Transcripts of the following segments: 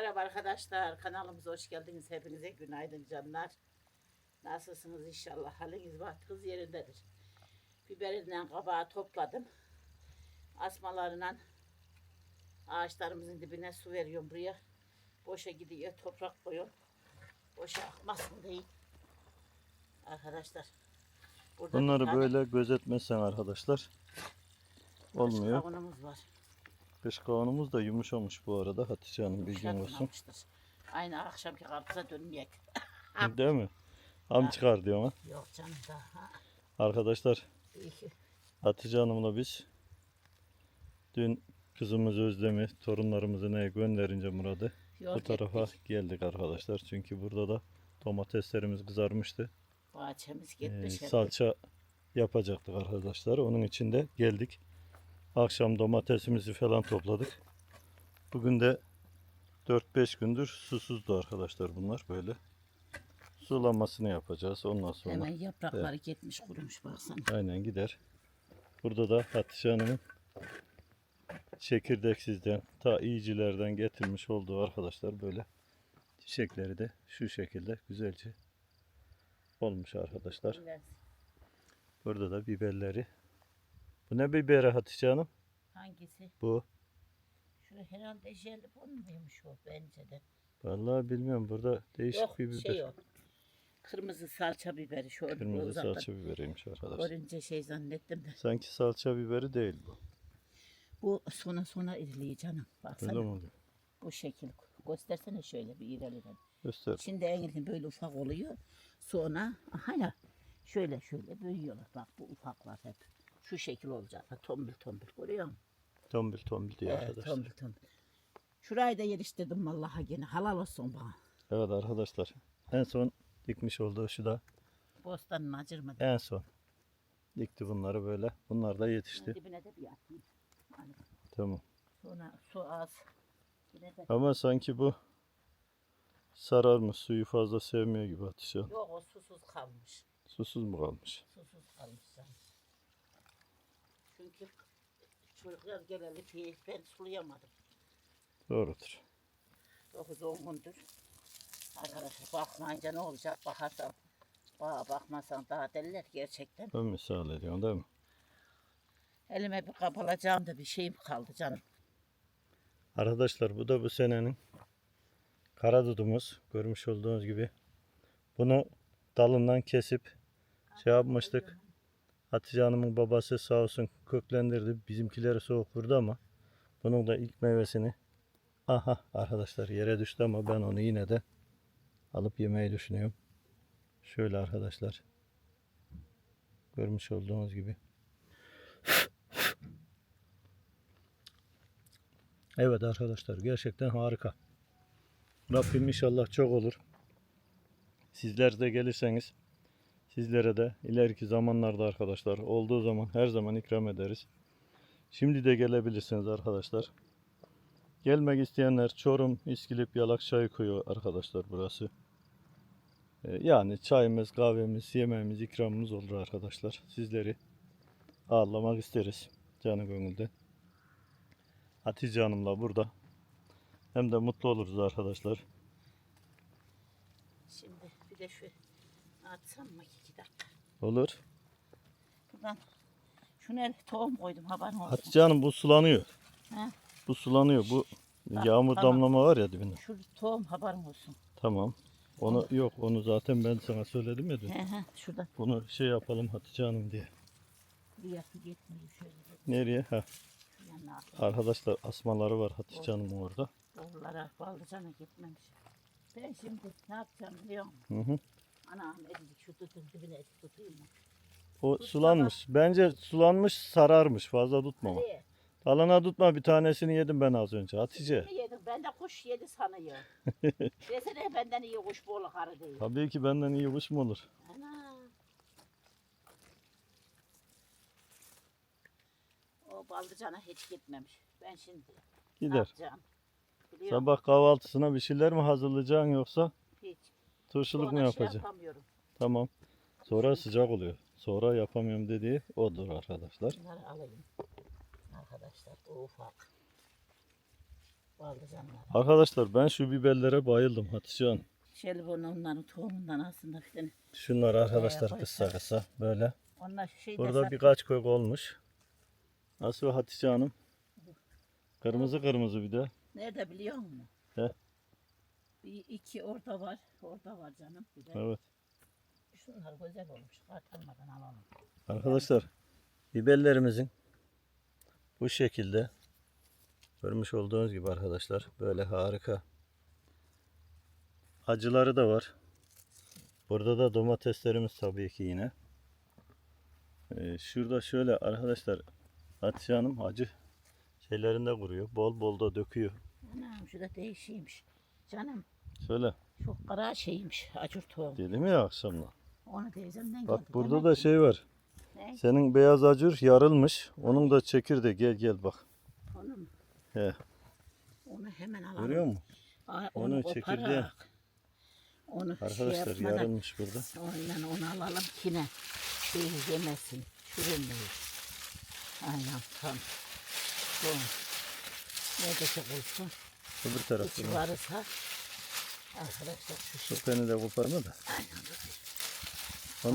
Merhaba arkadaşlar, kanalımıza hoş geldiniz. Hepinize günaydın canlar. Nasılsınız inşallah? Haliniz vaktiniz yerindedir. Biberinden kabağı topladım. Asmalarından ağaçlarımızın dibine su veriyorum buraya. Boşa gidiyor, toprak koyuyorum. Boşa akmasın değil. Arkadaşlar. Bunları tane böyle gözetmezsen arkadaşlar olmuyor. kavunumuz var. Kış kavunumuz da yumuşamış bu arada Hatice Hanım bilgin olsun. Aynı akşamki karpuza dönmeyek. Değil mi? Ham çıkar diyor ama. Yok canım daha. Arkadaşlar. Hatice Hanım'la biz dün kızımız Özlem'i torunlarımızı neye gönderince Murat'ı Yol bu tarafa gittik. geldik arkadaşlar. Çünkü burada da domateslerimiz kızarmıştı. Bahçemiz Ee, gitmiş. hep. salça yapacaktık arkadaşlar. Onun için de geldik. Akşam domatesimizi falan topladık. Bugün de 4-5 gündür susuzdu arkadaşlar bunlar böyle. Sulamasını yapacağız. Ondan sonra Hemen yaprakları gitmiş kurumuş baksana. aynen gider. Burada da Hatice Hanım'ın çekirdeksizden ta iyicilerden getirmiş olduğu arkadaşlar böyle çiçekleri de şu şekilde güzelce olmuş arkadaşlar. Burada da biberleri. Bu ne biberi Hatice Hanım? Hangisi? Bu. Şu herhalde jelibon muymuş o bence de. Vallahi bilmiyorum. Burada değişik Yok bir biber. şey o. Kırmızı salça biberi şu Kırmızı uzaktan salça biberiymiş arkadaşlar. Görünce şey zannettim de. Sanki salça biberi değil bu. Bu sona sona iriliği canım. Baksana Öyle mi oluyor? bu şekil. Göstersene şöyle bir ileriden. Göster. Şimdi en böyle ufak oluyor. Sonra hala şöyle şöyle büyüyorlar. Bak bu ufaklar hep. Şu şekil olacak. Tombul tombul görüyor musun? Tombil tombil diyor Evet, arkadaşlar. tombul tombul. Şurayı da yetiştirdim vallahi gene. Halal olsun bana. Evet arkadaşlar. En son dikmiş olduğu şu da Bostanın acırmadı. en son. Dikti bunları böyle. Bunlar da yetişti. Dibine de bir atayım. Tamam. sonra su az. Ama sanki bu sararmış. Suyu fazla sevmiyor gibi Hatice yok o susuz kalmış. Susuz mu kalmış? Susuz kalmış canım. Çünkü çocuklar geleli ki ben sulayamadım. Doğrudur. 9-10 gündür. Arkadaşlar bakmayınca ne olacak bakarsan. Bağa bakmasan daha deliler gerçekten. Ben misal ediyorum değil mi? Elime bir kap alacağım da bir şeyim kaldı canım. Arkadaşlar bu da bu senenin karadudumuz. Görmüş olduğunuz gibi. Bunu dalından kesip şey yapmıştık. Hatice Hanım'ın babası sağ olsun köklendirdi. Bizimkileri soğuk vurdu ama bunun da ilk meyvesini aha arkadaşlar yere düştü ama ben onu yine de alıp yemeyi düşünüyorum. Şöyle arkadaşlar. Görmüş olduğunuz gibi. Evet arkadaşlar gerçekten harika. Rabbim inşallah çok olur. Sizler de gelirseniz sizlere de ileriki zamanlarda arkadaşlar olduğu zaman her zaman ikram ederiz. Şimdi de gelebilirsiniz arkadaşlar. Gelmek isteyenler Çorum, İskilip, Yalak Çaykuyu arkadaşlar burası. Ee, Yani çayımız, kahvemiz, yemeğimiz, ikramımız olur arkadaşlar. Sizleri ağırlamak isteriz canı gönülde. Hatice Hanım'la burada. Hem de mutlu oluruz arkadaşlar. Şimdi bir de şu atsam mı dakika. Olur. Buradan şuna tohum koydum haberin olsun. Hatice Hanım bu sulanıyor. He. Bu sulanıyor. Bu Ha, yağmur tamam. damlama var ya dibinde. Şu tohum haberin olsun. Tamam. Onu yok onu zaten ben sana söyledim ya dün. He he şurada Bunu şey yapalım Hatice Hanım diye. buraya su gitmiyor şöyle Nereye? Ha. Arkadaşlar asmaları var Hatice Hanım'ın orada. Doğrulara baldıcana gitmemiş. Ben şimdi ne yapacağım biliyor musun? Hı hı. Anam ezik şu tutun dibine ezik tutayım mı? O sulanmış. Bence sulanmış sararmış. Fazla tutma. ama. Ali, Dalına tutma bir tanesini yedim ben az önce. Hatice. ne yedim? Ben de kuş yedi sanıyor. Desene benden iyi kuş bolu karı değil. Tabii ki benden iyi kuş mu olur? Ana. O baldıcana hiç gitmemiş. Ben şimdi ne Gider. yapacağım? Biliyor? Sabah kahvaltısına bir şeyler mi hazırlayacaksın yoksa Hiç. Turşuluk mu şey yapacaksın? yapamıyorum. Tamam. Sonra sıcak oluyor. Sonra yapamıyorum dediği odur arkadaşlar. Bunları alayım. Arkadaşlar bu ufak. Baldıcanlar. Arkadaşlar ben şu biberlere bayıldım Hatice Hanım. Şelbon onların tohumundan aslında bir tane. Şunlar arkadaşlar Bayağı kısa kısa böyle. Onlar şu şeyde Burada birkaç kök olmuş. Nasıl Hatice Hanım? Kırmızı kırmızı bir de. Nerede biliyor musun? He. Bir iki orada var. Orada var canım. Bir de. Evet. Şunlar güzel olmuş. Kartalmadan alalım. Arkadaşlar biberlerimizin bu şekilde görmüş olduğunuz gibi arkadaşlar böyle harika acıları da var. Burada da domateslerimiz tabii ki yine. Ee, şurada şöyle arkadaşlar Hatice Hanım acı şeylerinde kuruyor. Bol bol da döküyor. Anam şu da değişiymiş. Canım Şöyle çok kara şeymiş. Acur tohum. dedim ya akşamla. Onu teyzemden Bak geldi. burada demek da şey var. Ne? Senin beyaz acur yarılmış. Onun da çekirdeği gel gel bak. Onu, He, onu hemen alalım. görüyor musun? Aa, Onun onu çekirdeği. koparak. Onu şey Arkadaşlar yapmadan, yarılmış burada. Aynen onu alalım ki ne? Şey yemesin. Çürümeyin. Aynen tam. Son. Nerede çok olsun. Öbür İçi tarafta. varsa. Arkadaşlar şu şey. Sopeni de koparma da. Aynen.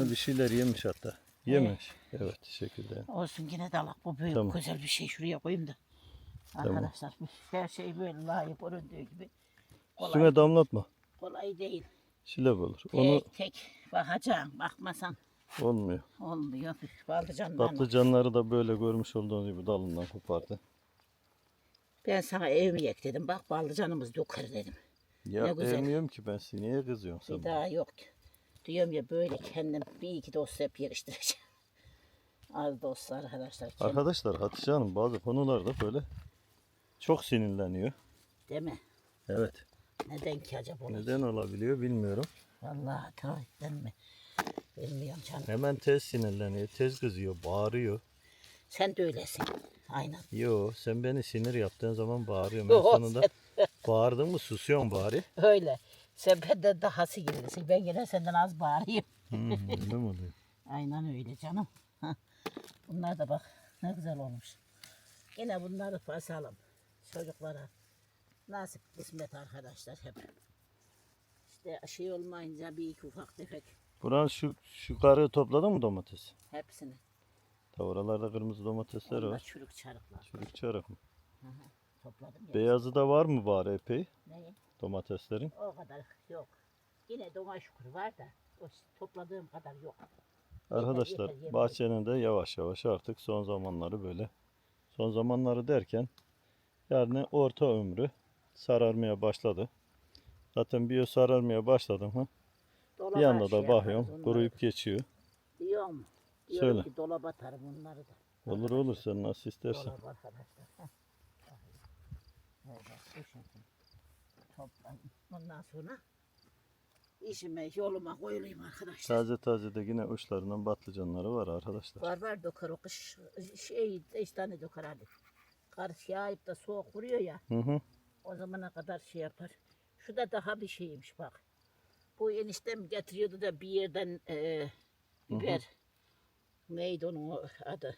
Onu bir şeyler yemiş hatta. Yemiş. Evet teşekkürler. Olsun yine de alak. Bu büyük Tamam. güzel bir şey. Şuraya koyayım da. Arkadaşlar bu her şey böyle layık göründüğü gibi. Kolay, Üstüne damlatma. kolay değil. Şilep olur. Onu Tek tek bakacaksın. Bakmasan olmuyor. olmuyor. Baldıcandan. Patlıcanları da böyle görmüş olduğunuz gibi dalından kopardı. Ben sana ev mi yek dedim. Bak baldıcanımız döker dedim. Ya Ne güzel. emmiyorum ki ben seni. Niye kızıyorsun sen? Bir bana? daha yok. Diyorum ya böyle kendim bir iki dost hep yarıştıracağım. Az dost arkadaşlar. Kim, Arkadaşlar Hatice Hanım bazı konularda böyle çok sinirleniyor. Değil mi? Evet. Neden ki acaba olur? Neden olabiliyor bilmiyorum. Vallahi tarihten mi? Bilmiyorum canım. Hemen tez sinirleniyor, tez kızıyor, bağırıyor. Sen de öylesin. Aynen. Yo sen beni sinir yaptığın zaman bağırıyorum. Ben sonunda bağırdın mı susuyorsun bari. Öyle. Sen benden daha sinirlisin. Ben yine senden az bağırayım. Hmm, öyle mi oluyor? Aynen öyle canım. Bunlar da bak ne güzel olmuş. Yine bunları basalım çocuklara. Nasip kısmet arkadaşlar hep. İşte şey olmayınca bir iki ufak tefek Buran şu, şu karı topladın mı domates? hepsini. Ta oralarda kırmızı domatesler Onlar var. çürük çarıklar. Çürük çarık mı? Topladım ya. Beyazı da var mı bari epey Neyi? domateslerin? O kadar yok. Yine doma şükür var da o topladığım kadar yok. Arkadaşlar yeter, yeter. bahçenin de yavaş yavaş artık son zamanları böyle. Son zamanları derken yani orta ömrü sararmaya başladı. Zaten bir sararmaya başladı mı bir Dolaba anda şey da bakıyorum kuruyup geçiyor. Diyor mu? Diyorum Söyle. ki dolaba atarım onları da. Olur olur sen nasıl istersen. Dolap arkadaşlar. Heh. Toplayayım. Ondan sonra işime yoluma koyulayım arkadaşlar. Taze taze de yine uçlarından patlıcanları var arkadaşlar. Var var döker o kış şey beş tane döker hadi. Kar yağıp da soğuk vuruyor ya Hı hı. o zamana kadar şey yapar. Şu da daha bir şeymiş bak. Bu eniştem getiriyordu da bir yerden e, biber. Neydi onun adı?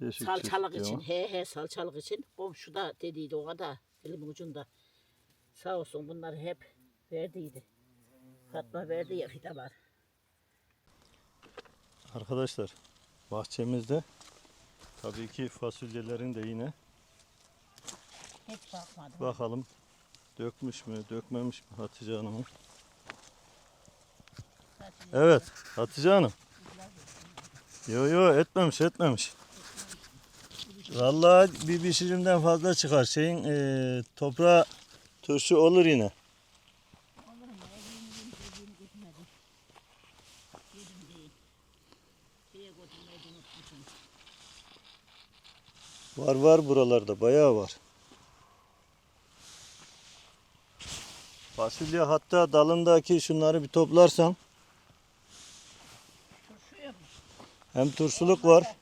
Değişik Salçalık çeşitli için. He he salçalık için. Komşu da dediydi o da elimin ucunda. Sağ olsun bunları hep verdiydi. Fatma verdi ya fidalar. Arkadaşlar bahçemizde tabii ki fasulyelerin de yine Hiç bakmadım. bakalım dökmüş mü dökmemiş mi Hatice Hanım'ın. Evet Hatice Hanım. Yo yo etmemiş etmemiş. Vallahi bir pişirimden fazla çıkar. Şeyin eee toprağa turşu olur yine. Var var buralarda bayağı var. Fasulye hatta dalındaki şunları bir toplarsan Hem tursuluk var.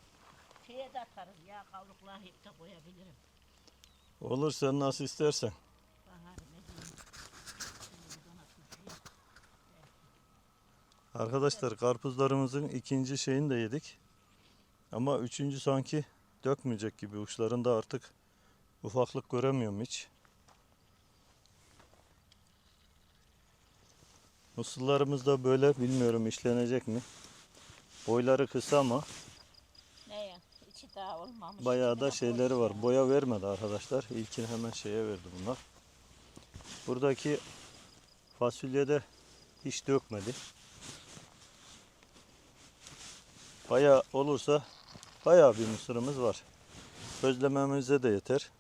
Şeye de atarız ya kavruklar hep de koyabilirim. Olur sen nasıl istersen. Arkadaşlar karpuzlarımızın ikinci şeyini de yedik. Ama üçüncü sanki dökmeyecek gibi. Uçlarında artık ufaklık göremiyorum hiç. Musullarımız da böyle bilmiyorum işlenecek mi? Boyları kısa ama Ne ya? İçi daha olmamış. bayağı da şeyleri var. ya. Boya vermedi arkadaşlar. İlkin hemen şeye verdi bunlar. Buradaki fasulyede hiç dökmedi. Bayağı olursa bayağı bir mısırımız var. Közlememize de yeter.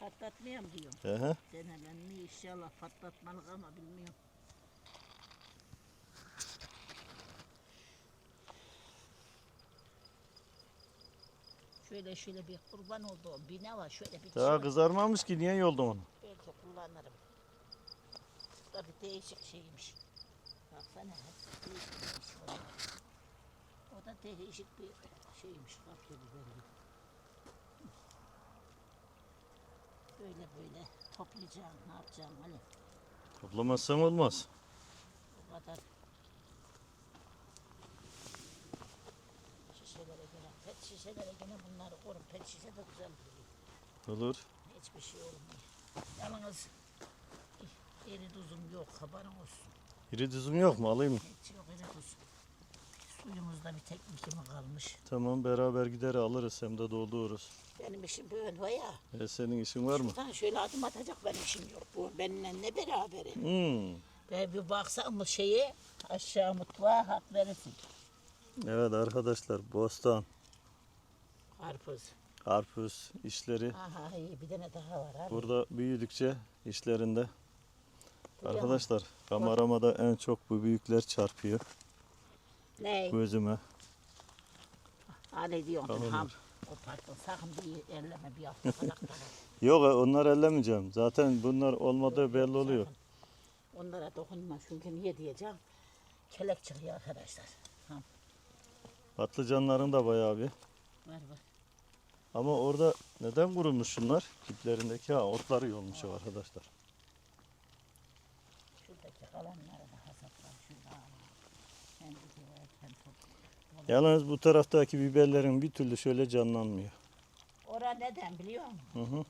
Patlatmayayım diyorum. Ehe. Denemem inşallah patlatmalık ama bilmiyorum. Şöyle şöyle bir kurban olduğum bir ne var şöyle bir Daha çivi kızarmamış ki niye yoldun onu? belki kullanırım. Bu da bir değişik şeymiş. Baksana hep o da. O da değişik bir şeymiş kapya biberi. Böyle böyle toplayacağım ne yapacağım hani Toplamazsan olmaz. o kadar şişelere göre pet şişelere göre bunları korun pet şişe de güzel duruyor. Olur. Hiçbir şey olmuyor. Yalnız eri tuzum yok haberin olsun. İri düzüm yok mu? Alayım mı? Hiç yok eri tuz. Suyumuzda bir tek mi kalmış. Tamam beraber gider alırız hem de doldururuz. Benim işim böyle var ya. E, senin işin var mı? Şuradan şöyle adım atacak benim işim yok. Bu benimle ne beraberi. Hmm. Ben bir baksam mı şeye aşağı mutfağa hak verirsin. Evet arkadaşlar bostan, Karpuz. karpuz işleri Aha iyi bir tane daha var abi. burada büyüdükçe işlerinde. Duyuyor Arkadaşlar kamerama da en çok bu büyükler çarpıyor Ne? gözüme. Ha ne diyorsun? Kalınlar. Ham. O pardon sakın bir elleme bir hafta. Yok e, onlar ellemeyeceğim. Zaten bunlar olmadığı belli oluyor. Onlara dokunma çünkü niye diyeceğim. Kelek çıkıyor arkadaşlar. Ham. Patlıcanların da bayağı bir. Var var. Ama orada neden kurumuş şunlar? Diplerindeki ha otları yolmuş o arkadaşlar. Şuradaki kalanları da hasatlar. Şurada. Hem dikiyor hem topluyor. Yalnız bu taraftaki biberlerin bir türlü şöyle canlanmıyor. Ora neden biliyor musun? Hı hı.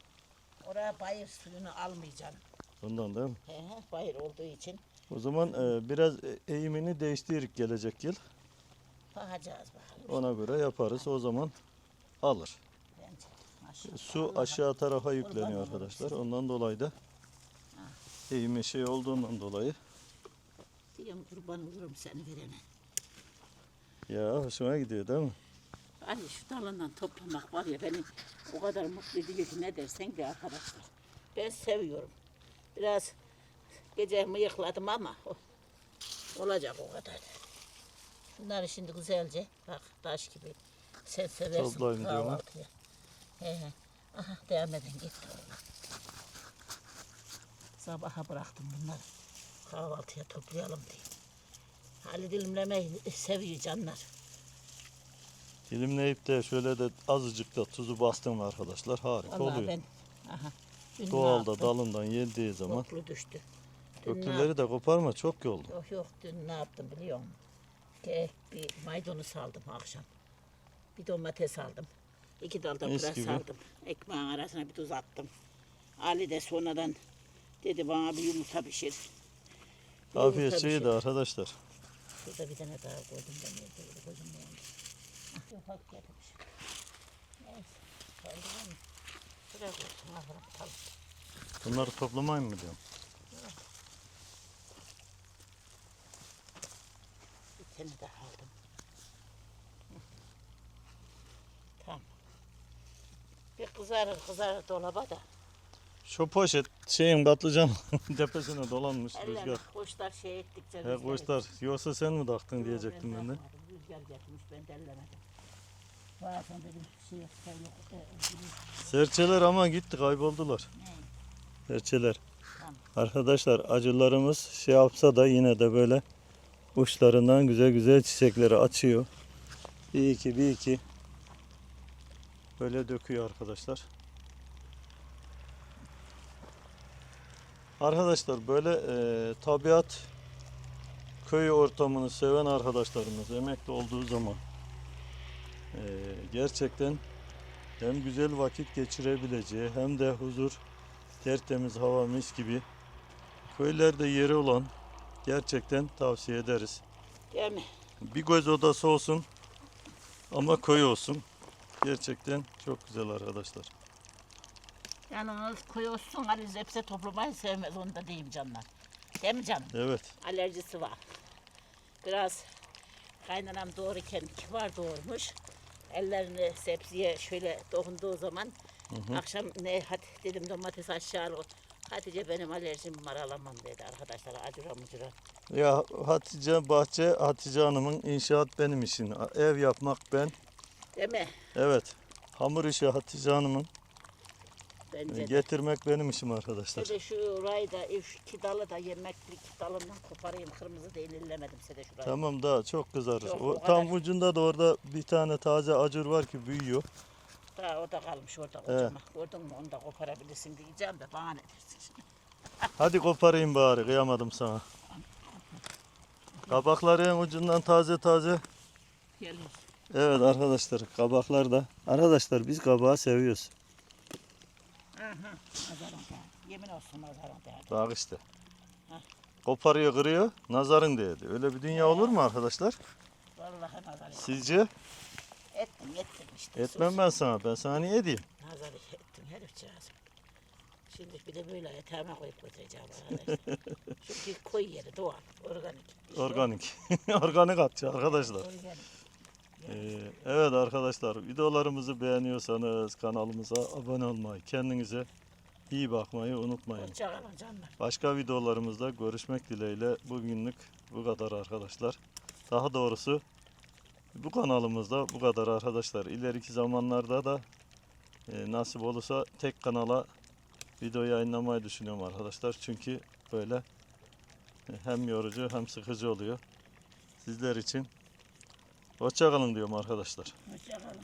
Oraya bayır suyunu almayacaksın. Ondan değil mi? He he, bayır olduğu için O zaman e, biraz e, eğimini değiştirip gelecek yıl. bakacağız bakalım. Ona göre yaparız. O zaman alır. Su aşağı tarafa yükleniyor arkadaşlar. Ondan dolayı da eğimi şey olduğundan dolayı Diyorum kurban olurum seni verene. ya hoşuma gidiyor değil mi? Hani şu dalından toplamak var ya beni o kadar mutlu ediyor ki ne dersen de arkadaşlar. Ben seviyorum. Biraz gece mıyıkladım ama olacak o kadar. Şunları şimdi güzelce bak taş gibi sen seversin Toplayın diyor mu? He he. Aha değmeden gitti onlar. Sabaha bıraktım bunları. Kahvaltıya toplayalım diye. Ali dilimlemeyi seviyor canlar. Dilimleyip de şöyle de azıcık da tuzu bastım arkadaşlar. Harika Vallahi oluyor. ben aha. dün ne Doğalda yaptım? dalından yendiği zaman Koklu düştü. Dün ne de koparma çok yoldu. Yok yok dün ne yaptım biliyor musun? Ke- bir maydanoz aldım akşam. Bir domates aldım. İki dal da Mis pırasa gibi. aldım. Ekmeğin arasına bir tuz attım. Ali de sonradan dedi bana bir yumurta pişir. Bir Afiyet yumurta şeyi pişir. de arkadaşlar. Şurada bir tane daha koydum ben de böyle gözüm yandı. Ah. Neyse. Mı? Ha bırak. Tamam. Bunları toplamayın mı diyorum. Bir tane daha aldım. Hı. Tamam. Bir kızarır kızarır dolaba da. Şu poşet şeyin patlıcan tepesine dolanmış Ellerine rüzgar. kuşlar şey ettikçe He kuşlar yoksa sen mi taktın diyecektim ben de. yapmadım. Rüzgar getirmiş ben de ellemedim. Bazen dedim şey yok şey yok. E, e, Serçeler ama gitti kayboldular. ne? Serçeler. Tamam. Arkadaşlar acılarımız şey yapsa da yine de böyle uçlarından güzel güzel çiçekleri açıyor. Bir iki bir iki böyle döküyor arkadaşlar. Arkadaşlar böyle e, tabiat köy ortamını seven arkadaşlarımız emekli olduğu zaman e, gerçekten hem güzel vakit geçirebileceği hem de huzur tertemiz hava mis gibi köylerde yeri olan Gerçekten tavsiye ederiz. Değil mi? Bir göz odası olsun ama koyu olsun. Gerçekten çok güzel arkadaşlar. Yalnız koyu olsun Ali zepse toplamayı sevmez onu da diyeyim canlar. Değil mi canım? Evet. Alerjisi var. Biraz kaynanam doğururken kibar doğurmuş. Ellerini sepsiye şöyle dokunduğu zaman akşam ne hadi dedim domates aşağı al. Hatice benim alerjim var alamam dedi arkadaşlar acıra mucura. Ya Hatice Bahçe, Hatice Hanım'ın inşaat benim işim. Ev yapmak ben. Değil mi? Evet. Hamur işi Hatice Hanım'ın. Bence de. Getirmek benim işim arkadaşlar. Size şu rayda şu iki dalı da yemeklik dalından koparayım. Kırmızı değil size şurayı. Tamam daha çok kızarır. Yok, o, o tam kadar. ucunda da orada bir tane taze acur var ki büyüyor. Daha o da kalmış orada Evet. kocaman. Gördün mü onu da koparabilirsin diyeceğim de bana ne dersin şimdi. Hadi koparayım bari kıyamadım sana. Kabakların ucundan taze taze. Geliyor. Evet arkadaşlar kabaklar da. Arkadaşlar biz kabağı seviyoruz. Aha, nazarın değer. Yemin olsun nazarın değer. Bak işte. Heh. Koparıyor kırıyor nazarın değdi. Öyle bir dünya olur mu arkadaşlar? Vallahi nazar ettim. Sizce? Ettim ettim işte. Etmem ben sana. Ben sana niye diyeyim? Nazar ettim herifçağız. Şimdi bir de böyle yatağıma koyup götüreceğim arkadaşlar. Çünkü koy yeri doğal, organik. İşte Organik. Organik atçı arkadaşlar. Organik. Ee, evet arkadaşlar videolarımızı beğeniyorsanız kanalımıza abone olmayı, kendinize iyi bakmayı unutmayın. Hoşçakalın canlar. Başka videolarımızda görüşmek dileğiyle bugünlük bu kadar arkadaşlar. Daha doğrusu bu kanalımızda bu kadar arkadaşlar. İleriki zamanlarda da e, nasip olursa tek kanala video yayınlamayı düşünüyorum arkadaşlar. Çünkü böyle e, hem yorucu hem sıkıcı oluyor. Sizler için hoşçakalın diyorum arkadaşlar. Hoşçakalın.